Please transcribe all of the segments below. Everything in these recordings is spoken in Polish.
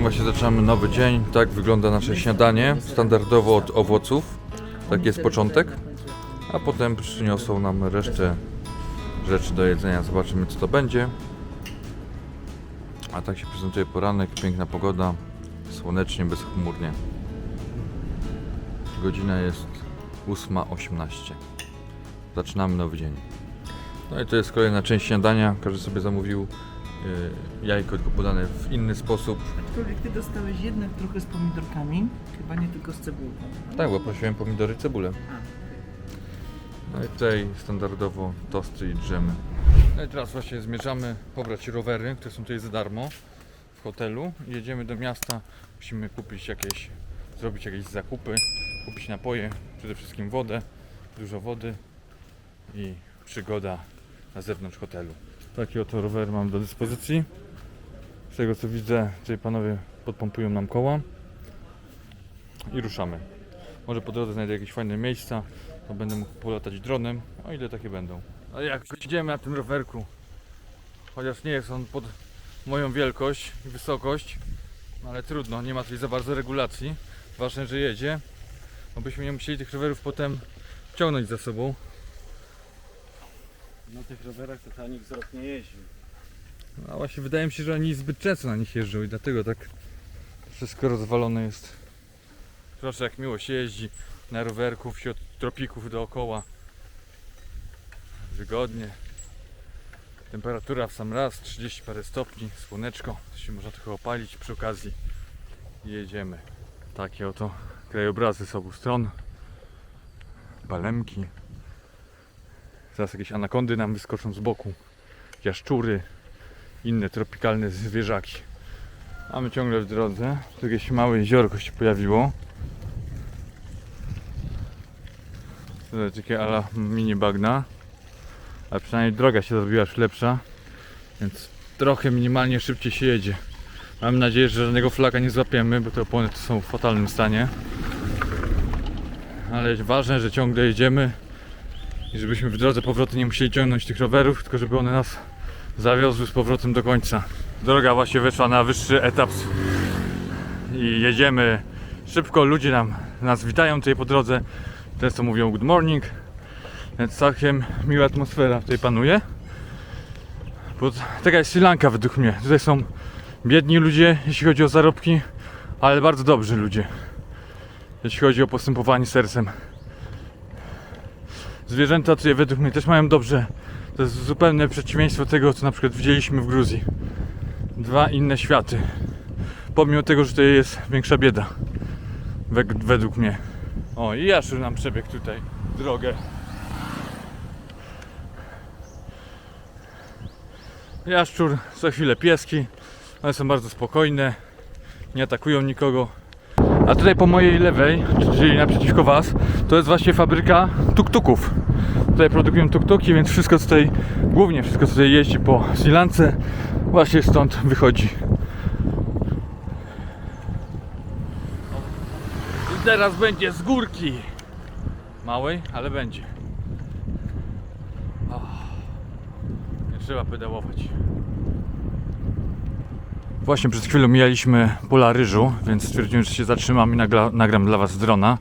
wszystkim właśnie zaczynamy nowy dzień. Tak wygląda nasze śniadanie. Standardowo od owoców. Tak jest początek. A potem przyniosą nam resztę rzeczy do jedzenia. Zobaczymy co to będzie. A tak się prezentuje poranek, piękna pogoda, słonecznie, bezchmurnie. Godzina jest 8.18. Zaczynamy nowy dzień. No i to jest kolejna część śniadania. Każdy sobie zamówił jajko, tylko podane w inny sposób. Aczkolwiek ty dostałeś jednak trochę z pomidorkami, chyba nie tylko z cebulką. Tak, bo prosiłem pomidory i cebulę. No i tutaj standardowo tosty i drzemy. No i teraz właśnie zmierzamy pobrać rowery, które są tutaj za darmo w hotelu. Jedziemy do miasta, musimy kupić jakieś, zrobić jakieś zakupy, kupić napoje, przede wszystkim wodę, dużo wody i przygoda na zewnątrz hotelu. Taki oto rower mam do dyspozycji. Z tego co widzę, tutaj panowie podpompują nam koła i ruszamy. Może po drodze znajdę jakieś fajne miejsca, to będę mógł polatać dronem, o ile takie będą. A jak idziemy na tym rowerku, chociaż nie jest on pod moją wielkość i wysokość, no ale trudno, nie ma tutaj za bardzo regulacji. Ważne, że jedzie, bo byśmy nie musieli tych rowerów potem ciągnąć za sobą. Na tych rowerach to chyba nikt z rok nie jeździł. A właśnie wydaje mi się, że oni zbyt często na nich jeżdżą i dlatego tak wszystko rozwalone jest. Proszę jak miło się jeździ na rowerku wśród tropików dookoła. Wygodnie. Temperatura w sam raz 30 parę stopni, słoneczko, się można trochę opalić przy okazji. Jedziemy. Takie oto krajobrazy z obu stron. Balemki. Zaraz jakieś anakondy nam wyskoczą z boku. Jaszczury inne tropikalne zwierzaki. Mamy ciągle w drodze. Tu jakieś małe jeziorko się pojawiło. Tutaj takie ala mini bagna. Ale przynajmniej droga się zrobiła już lepsza. Więc trochę minimalnie szybciej się jedzie. Mam nadzieję, że żadnego flaka nie złapiemy, bo te opony tu są w fatalnym stanie. Ale ważne, że ciągle jedziemy i żebyśmy w drodze powrotnej nie musieli ciągnąć tych rowerów, tylko żeby one nas zawiozły z powrotem do końca. Droga właśnie weszła na wyższy etap i jedziemy szybko. Ludzie nam, nas witają tutaj po drodze. Często mówią good morning. Więc całkiem miła atmosfera tutaj panuje. Bo taka jest Sri Lanka według mnie. Tutaj są biedni ludzie, jeśli chodzi o zarobki, ale bardzo dobrzy ludzie. Jeśli chodzi o postępowanie sercem. Zwierzęta tutaj według mnie też mają dobrze. To jest zupełne przeciwieństwo tego, co na przykład widzieliśmy w Gruzji. Dwa inne światy. Pomimo tego, że tutaj jest większa bieda. Wed- według mnie. O, i Jaszczur nam przebiegł tutaj drogę. Jaszczur, co chwilę pieski. One są bardzo spokojne. Nie atakują nikogo. A tutaj po mojej lewej, czyli naprzeciwko Was, to jest właśnie fabryka tuk-tuków. Tutaj produkują tuk-tuki, więc wszystko tutaj, głównie wszystko co tutaj jeździ po Sri Lance, właśnie stąd wychodzi. I teraz będzie z górki. Małej, ale będzie. Och, Nie trzeba pedałować. Właśnie przed chwilą mijaliśmy pola ryżu, więc stwierdziłem, że się zatrzymam i nagla, nagram dla Was drona,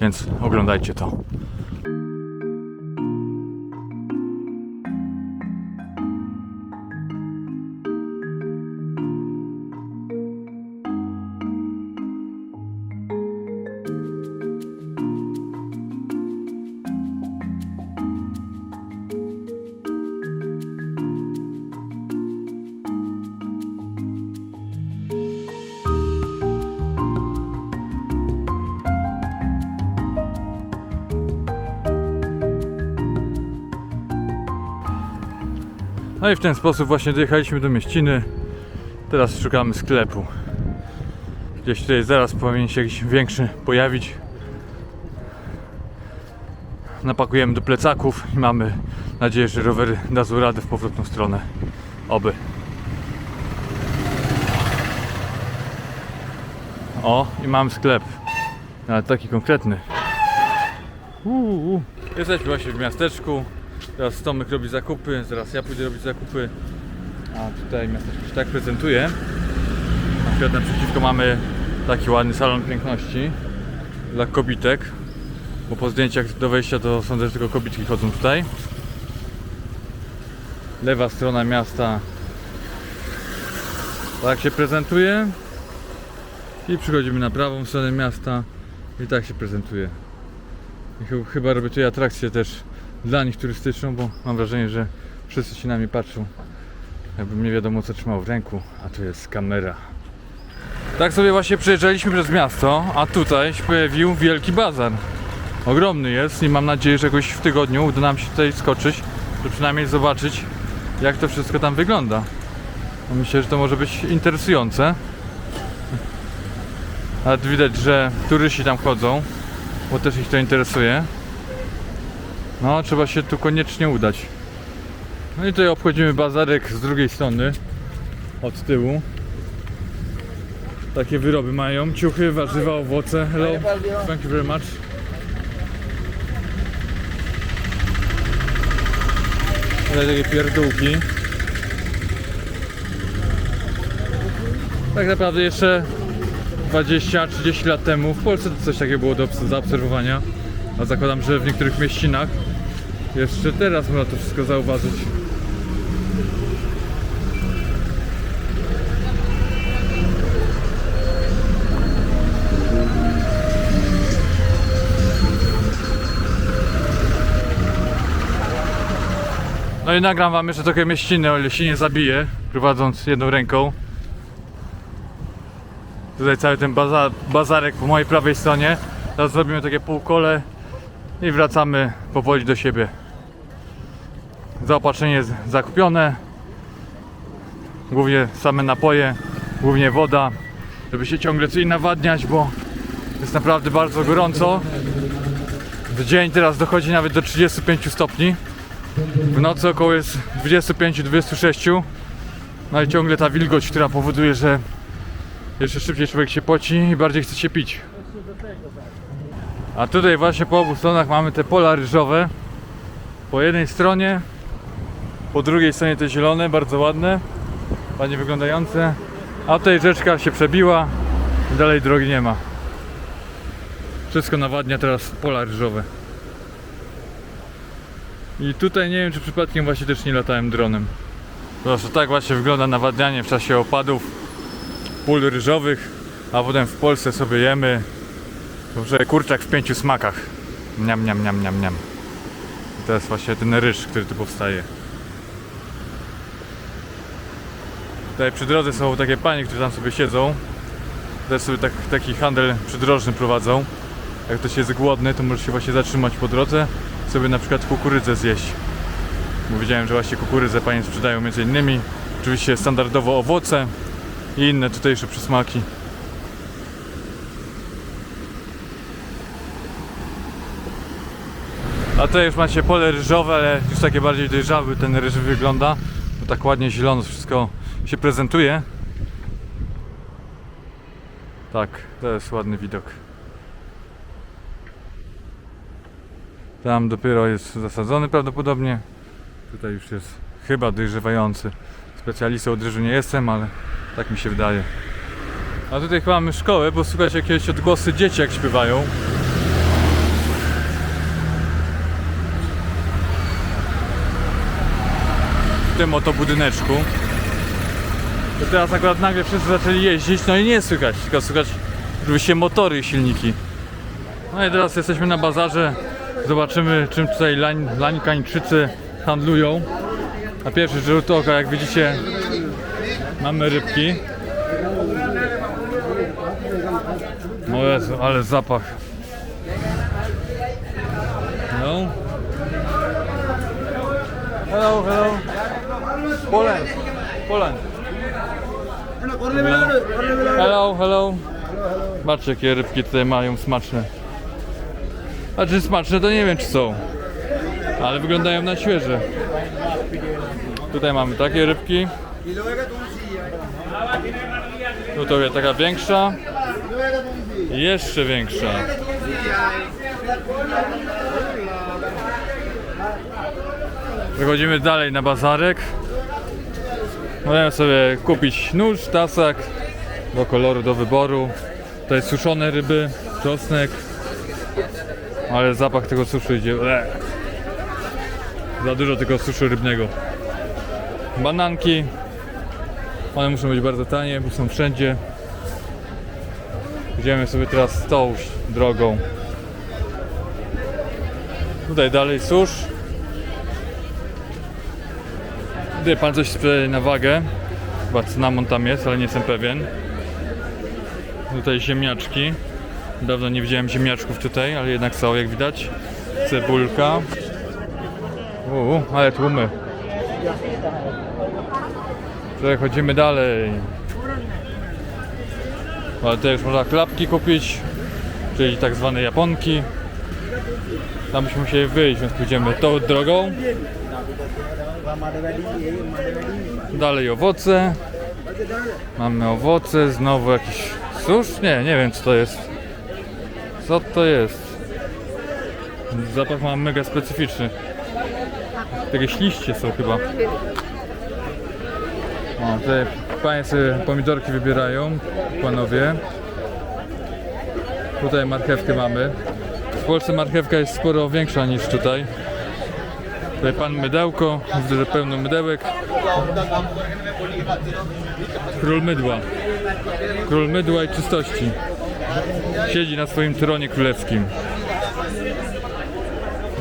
więc oglądajcie to. No i w ten sposób właśnie dojechaliśmy do mieściny. Teraz szukamy sklepu. Gdzieś tutaj zaraz powinien się jakiś większy pojawić. Napakujemy do plecaków i mamy nadzieję, że rowery dadzą radę w powrotną stronę. Oby. O, i mam sklep. Ale taki konkretny. Uuu. Jesteśmy właśnie w miasteczku. Teraz Tomek robi zakupy, zaraz ja pójdę robić zakupy. A tutaj miasteczko się tak prezentuje. Przykład naprzeciwko mamy taki ładny salon piękności dla kobitek. Bo po zdjęciach do wejścia to sądzę, że tylko kobitki chodzą tutaj. Lewa strona miasta tak się prezentuje. I przychodzimy na prawą stronę miasta i tak się prezentuje. I ch- chyba robię tutaj atrakcję też dla nich turystyczną, bo mam wrażenie, że wszyscy się na mnie patrzą. Jakbym nie wiadomo co trzymał w ręku, a to jest kamera. Tak sobie właśnie przejeżdżaliśmy przez miasto, a tutaj się pojawił wielki bazar. Ogromny jest i mam nadzieję, że jakoś w tygodniu uda nam się tutaj skoczyć, żeby przynajmniej zobaczyć jak to wszystko tam wygląda. Bo Myślę, że to może być interesujące. Ale widać, że turyści tam chodzą, bo też ich to interesuje. No, trzeba się tu koniecznie udać. No i tutaj obchodzimy bazarek z drugiej strony, od tyłu. Takie wyroby mają, ciuchy, warzywa, owoce. Hello, thank you very much. Tutaj takie pierdółki. Tak naprawdę jeszcze 20-30 lat temu w Polsce coś takiego było do obs- zaobserwowania. A zakładam, że w niektórych mieścinach jeszcze teraz można to wszystko zauważyć. No i nagram wam jeszcze trochę mieściny, o ile się nie zabiję, prowadząc jedną ręką. Tutaj cały ten baza, bazarek po mojej prawej stronie. Teraz zrobimy takie półkole i wracamy powoli do siebie. Zaopatrzenie jest zakupione. Głównie same napoje, głównie woda, żeby się ciągle coś nawadniać, bo jest naprawdę bardzo gorąco. W dzień teraz dochodzi nawet do 35 stopni. W nocy około jest 25-26. No i ciągle ta wilgoć, która powoduje, że jeszcze szybciej człowiek się poci i bardziej chce się pić. A tutaj właśnie po obu stronach mamy te pola ryżowe. Po jednej stronie, po drugiej stronie te zielone, bardzo ładne, ładnie wyglądające. A tutaj rzeczka się przebiła dalej drogi nie ma. Wszystko nawadnia teraz pola ryżowe. I tutaj nie wiem, czy przypadkiem właśnie też nie latałem dronem. Proszę, tak właśnie wygląda nawadnianie w czasie opadów pól ryżowych, a potem w Polsce sobie jemy Dobrze, kurczak w pięciu smakach. Niam, niam, niam, niam, niam. I to jest właśnie ten ryż, który tu powstaje. Tutaj przy drodze są takie panie, które tam sobie siedzą. Też sobie tak, taki handel przydrożny prowadzą. Jak ktoś jest głodny, to może się właśnie zatrzymać po drodze sobie na przykład kukurydzę zjeść. Bo widziałem, że właśnie kukurydzę panie sprzedają między innymi. Oczywiście standardowo owoce i inne tutejsze przysmaki. A tutaj już macie pole ryżowe, ale już takie bardziej dojrzały ten ryż wygląda. Bo tak ładnie zielono wszystko się prezentuje. Tak, to jest ładny widok. Tam dopiero jest zasadzony prawdopodobnie. Tutaj już jest chyba dojrzewający. Specjalistą od ryżu nie jestem, ale tak mi się wydaje. A tutaj chyba mamy szkołę, bo słychać jakieś odgłosy dzieci jak śpiewają. w tym oto budyneczku. To teraz akurat nagle wszyscy zaczęli jeździć, no i nie słychać, tylko słychać oczywiście motory i silniki. No i teraz jesteśmy na bazarze, zobaczymy czym tutaj lań, lańkańczycy handlują. Na pierwszy rzut oka, jak widzicie, mamy rybki. O Jezu, ale zapach. No. Hello, hello. Poland. Poland. Hello, hello. Patrzcie jakie rybki tutaj mają smaczne. A czy smaczne to nie wiem czy są. Ale wyglądają na świeże. Tutaj mamy takie rybki. Tutaj taka większa. Jeszcze większa. Przechodzimy dalej na bazarek. Możemy sobie kupić nóż, tasak do koloru, do wyboru. Tutaj suszone ryby, czosnek. Ale zapach tego suszu idzie. Za dużo tego suszu rybnego. Bananki. One muszą być bardzo tanie, bo są wszędzie. Idziemy sobie teraz tą drogą. Tutaj dalej susz. Tutaj pan coś sprzedaje na wagę. Chyba cynamon tam jest, ale nie jestem pewien. Tutaj ziemniaczki. Dawno nie widziałem ziemniaczków tutaj, ale jednak są, jak widać. Cebulka. Uuu, ale tłumy. Przechodzimy dalej. Ale tutaj już można klapki kupić, czyli tak zwane japonki. Tam byśmy musieli wyjść, więc pójdziemy tą drogą. Dalej owoce. Mamy owoce, znowu jakiś susz? Nie, nie wiem co to jest. Co to jest? Zapach ma mega specyficzny. Jakieś liście są chyba. O, tutaj panie pomidorki wybierają, panowie. Tutaj marchewkę mamy. W Polsce marchewka jest sporo większa niż tutaj. Tutaj pan mydełko, widzę, że pełno mydełek. Król mydła. Król mydła i czystości. Siedzi na swoim tronie królewskim.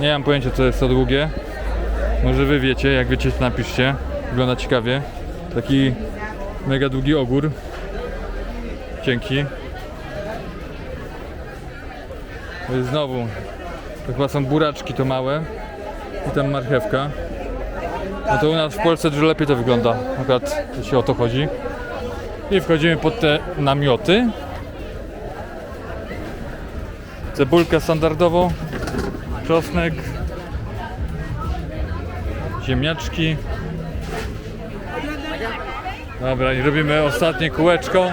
Nie mam pojęcia co jest to długie. Może wy wiecie, jak wiecie to napiszcie. Wygląda ciekawie. Taki mega długi ogór. Dzięki. Znowu. To chyba są buraczki to małe. I tam marchewka. No to u nas w Polsce dużo lepiej to wygląda. Akurat jeśli o to chodzi. I wchodzimy pod te namioty. Cebulka standardowo. Czosnek. Ziemniaczki. Dobra, i robimy ostatnie kółeczko.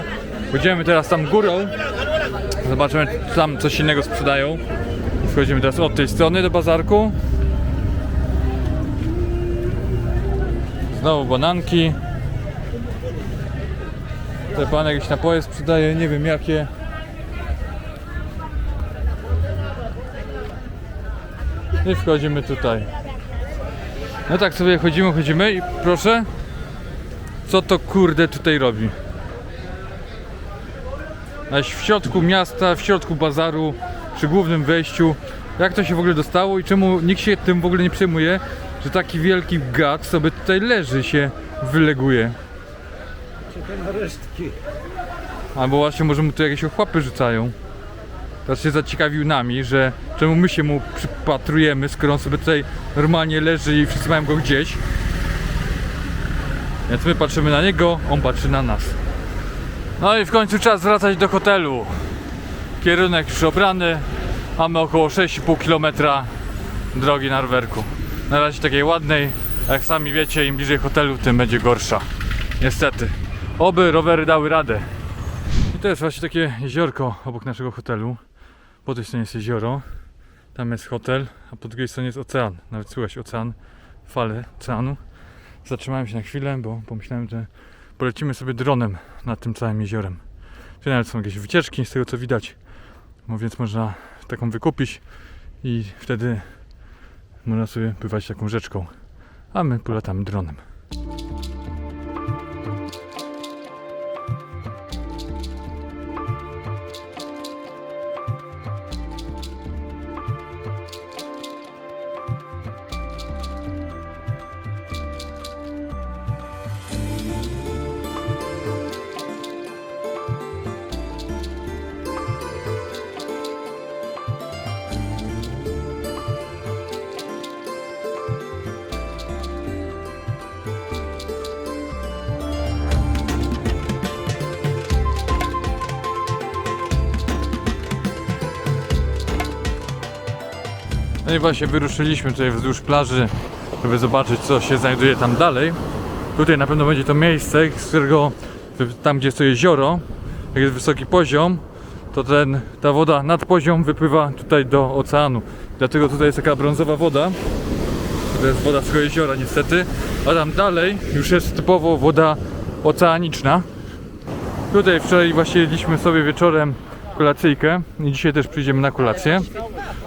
Pójdziemy teraz tam górą. Zobaczymy, czy tam coś innego sprzedają. Wchodzimy teraz od tej strony do bazarku. Znowu bananki. Te pan jakieś napoje sprzedaje, nie wiem jakie. I wchodzimy tutaj. No tak sobie chodzimy, chodzimy i proszę. Co to kurde tutaj robi? Na w środku miasta, w środku bazaru, przy głównym wejściu. Jak to się w ogóle dostało i czemu nikt się tym w ogóle nie przejmuje, że taki wielki gad sobie tutaj leży, się wyleguje. resztki. Albo właśnie może mu tu jakieś ochłapy rzucają. Teraz się zaciekawił nami, że czemu my się mu przypatrujemy, skoro on sobie tutaj normalnie leży i wszyscy mają go gdzieś. Więc my patrzymy na niego, on patrzy na nas. No i w końcu czas wracać do hotelu. Kierunek już obrany. Mamy około 6,5 km drogi na rowerku. Na razie takiej ładnej, jak sami wiecie, im bliżej hotelu, tym będzie gorsza. Niestety. Oby rowery dały radę. I to jest właśnie takie jeziorko obok naszego hotelu. Po tej stronie jest jezioro, tam jest hotel, a po drugiej stronie jest ocean. Nawet słychać ocean, fale oceanu. Zatrzymałem się na chwilę, bo pomyślałem, że polecimy sobie dronem nad tym całym jeziorem. Tu nawet są jakieś wycieczki, z tego co widać. No więc można taką wykupić i wtedy można sobie pływać taką rzeczką. A my polatamy dronem. No i właśnie wyruszyliśmy tutaj wzdłuż plaży, żeby zobaczyć co się znajduje tam dalej. Tutaj na pewno będzie to miejsce, z którego tam gdzie jest to jezioro, jak jest wysoki poziom, to ten, ta woda nad poziom wypływa tutaj do oceanu. Dlatego tutaj jest taka brązowa woda. To jest woda z tego jeziora niestety. A tam dalej już jest typowo woda oceaniczna. Tutaj wczoraj właśnie jedliśmy sobie wieczorem kolacyjkę i dzisiaj też przyjdziemy na kolację,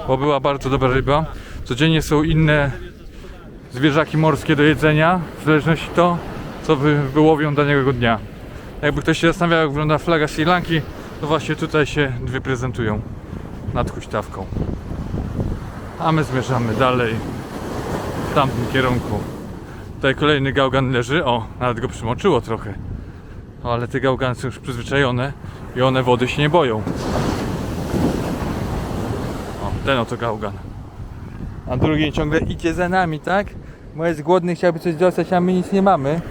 bo była bardzo dobra ryba. Codziennie są inne zwierzaki morskie do jedzenia, w zależności to, co wy wyłowią danego dnia. Jakby ktoś się zastanawiał, jak wygląda flaga Sri Lanki, to właśnie tutaj się dwie prezentują nad huśtawką. A my zmierzamy dalej w tamtym kierunku. Tutaj kolejny gałgan leży, o, nawet go przymoczyło trochę. O, ale te gałgany są już przyzwyczajone i one wody się nie boją. Ten oto gałgan. A drugi ciągle idzie za nami, tak? Bo jest głodny, chciałby coś dostać, a my nic nie mamy.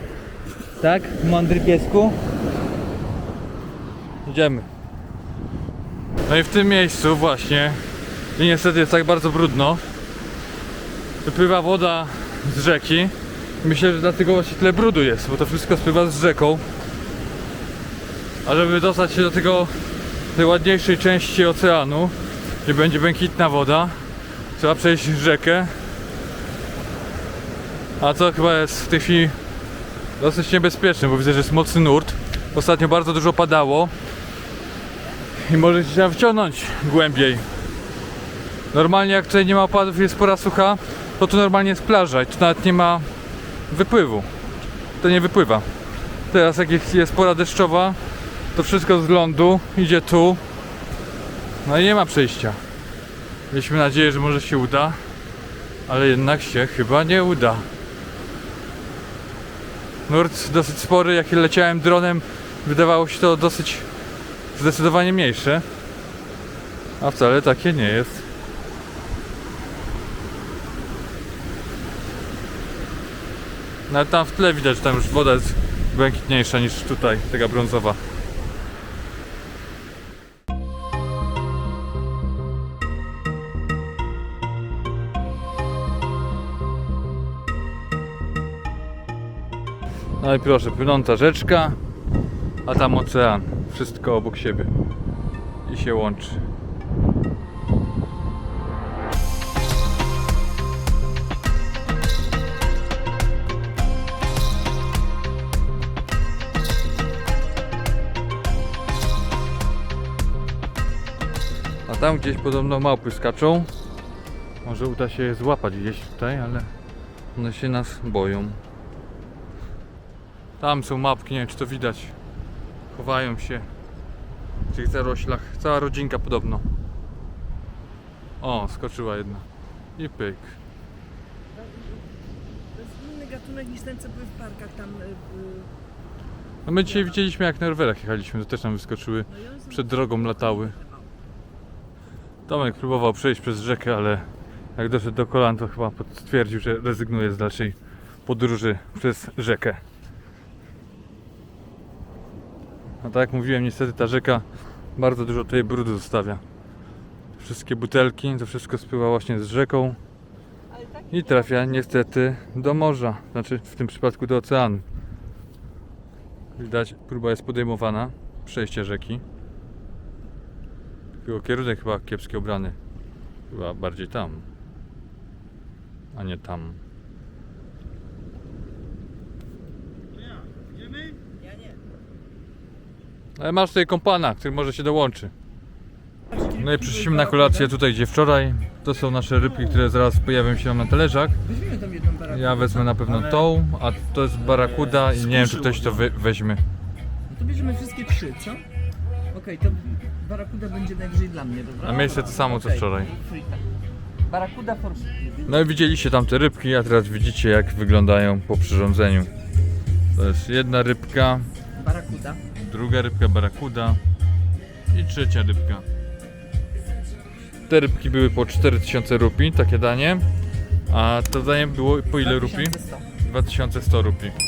Tak? Mądry piesku? Idziemy. No i w tym miejscu właśnie, i niestety jest tak bardzo brudno, wypływa woda z rzeki. Myślę, że dlatego właśnie tyle brudu jest, bo to wszystko spływa z rzeką. A żeby dostać się do tego tej ładniejszej części oceanu, gdzie będzie błękitna woda, trzeba przejść rzekę. A to chyba jest w tej chwili dosyć niebezpieczne, bo widzę, że jest mocny nurt. Ostatnio bardzo dużo padało i może się trzeba wciągnąć głębiej. Normalnie jak tutaj nie ma opadów, jest pora sucha, to tu normalnie jest plaża i tu nawet nie ma wypływu. To nie wypływa. Teraz jak jest pora deszczowa, to wszystko z lądu idzie tu. No i nie ma przejścia. Mieliśmy nadzieję, że może się uda, ale jednak się chyba nie uda. Nurt dosyć spory, jak leciałem dronem, wydawało się to dosyć zdecydowanie mniejsze. A wcale takie nie jest. Nawet tam w tle widać, że tam już woda jest błękitniejsza niż tutaj, taka brązowa. No i proszę, płynąca rzeczka, a tam ocean. Wszystko obok siebie. I się łączy. A tam gdzieś podobno małpy skaczą. Może uda się je złapać gdzieś tutaj, ale one się nas boją. Tam są mapki, nie wiem czy to widać. Chowają się w tych zaroślach. Cała rodzinka podobno. O, skoczyła jedna. I pyk. To jest inny gatunek niż ten, co były w parkach tam. y, No my dzisiaj widzieliśmy jak na rowerach jechaliśmy, to też nam wyskoczyły. no Przed drogą latały. Tomek próbował przejść przez rzekę, ale jak doszedł do kolan, to chyba stwierdził, że rezygnuje z dalszej podróży przez rzekę. A tak jak mówiłem, niestety ta rzeka bardzo dużo tutaj brudu zostawia. Wszystkie butelki, to wszystko spływa właśnie z rzeką i trafia niestety do morza, znaczy w tym przypadku do oceanu. Widać, próba jest podejmowana, przejście rzeki. Tylko kierunek chyba kiepski obrany. Chyba bardziej tam, a nie tam. Ja nie. Ale masz tutaj kompana, który może się dołączy. No i przyszliśmy na kolację tutaj, gdzie wczoraj. To są nasze rybki, które zaraz pojawią się na talerzach. Weźmiemy tam jedną barakudę. Ja wezmę na pewno tą, a to jest barakuda i nie wiem, czy ktoś to wy weźmie. No to bierzemy wszystkie trzy, co? Okej, to barakuda będzie najwyżej dla mnie, dobra? A miejsce to samo, co Okej, wczoraj. Barakuda for No i widzieliście tam te rybki, a teraz widzicie jak wyglądają po przyrządzeniu. To jest jedna rybka, barakuda. druga rybka barakuda i trzecia rybka. Te rybki były po 4000 rupii, takie danie, a to danie było po ile rupii? 2100. 2100 rupii.